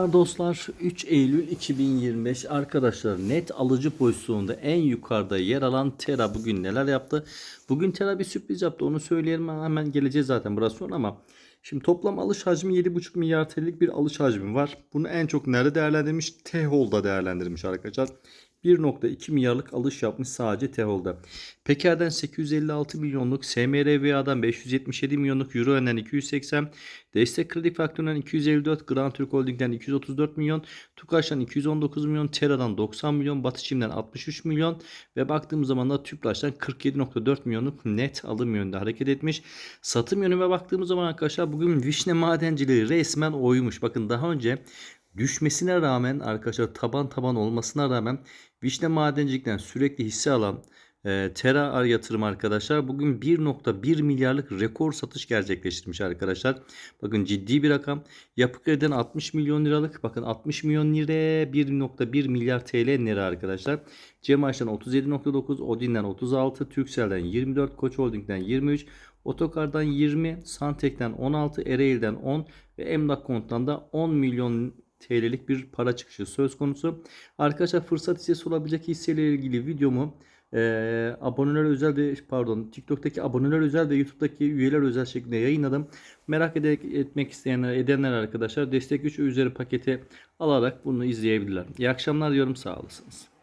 Dostlar 3 Eylül 2025 arkadaşlar net alıcı pozisyonunda en yukarıda yer alan Tera bugün neler yaptı? Bugün Tera bir sürpriz yaptı onu söyleyelim hemen geleceğiz zaten biraz sonra ama Şimdi toplam alış hacmi 7,5 milyar TL'lik bir alış hacmi var. Bunu en çok nerede değerlendirmiş? T-Hold'da değerlendirmiş arkadaşlar. 1.2 milyarlık alış yapmış sadece Tehol'da. Peker'den 856 milyonluk, SMRVA'dan 577 milyonluk, Euro Ön'den 280, Destek Kredi Faktörü'nden 254, Grand Türk Holding'den 234 milyon, Tukaş'tan 219 milyon, Tera'dan 90 milyon, Batı Çim'den 63 milyon ve baktığımız zaman da Tüpraş'tan 47.4 milyonluk net alım yönünde hareket etmiş. Satım yönüne baktığımız zaman arkadaşlar bugün Vişne Madenciliği resmen oymuş. Bakın daha önce düşmesine rağmen arkadaşlar taban taban olmasına rağmen Vişne Madencilik'ten sürekli hisse alan e, Tera yatırım arkadaşlar bugün 1.1 milyarlık rekor satış gerçekleştirmiş arkadaşlar. Bakın ciddi bir rakam. Yapı Kredi'den 60 milyon liralık bakın 60 milyon lira 1.1 milyar TL lira arkadaşlar. Cemaş'tan 37.9, Odin'den 36, Turkcell'den 24, Koç Holding'den 23, Otokar'dan 20, Santek'ten 16, Ereğli'den 10 ve Emlak Kont'tan da 10 milyon TL'lik bir para çıkışı söz konusu. Arkadaşlar fırsat hissesi olabilecek hisseyle ilgili videomu e, aboneler özel ve pardon TikTok'taki aboneler özel ve YouTube'daki üyeler özel şeklinde yayınladım. Merak ederek etmek isteyenler, edenler arkadaşlar destek 3 üzeri paketi alarak bunu izleyebilirler. İyi akşamlar diyorum sağ olasınız.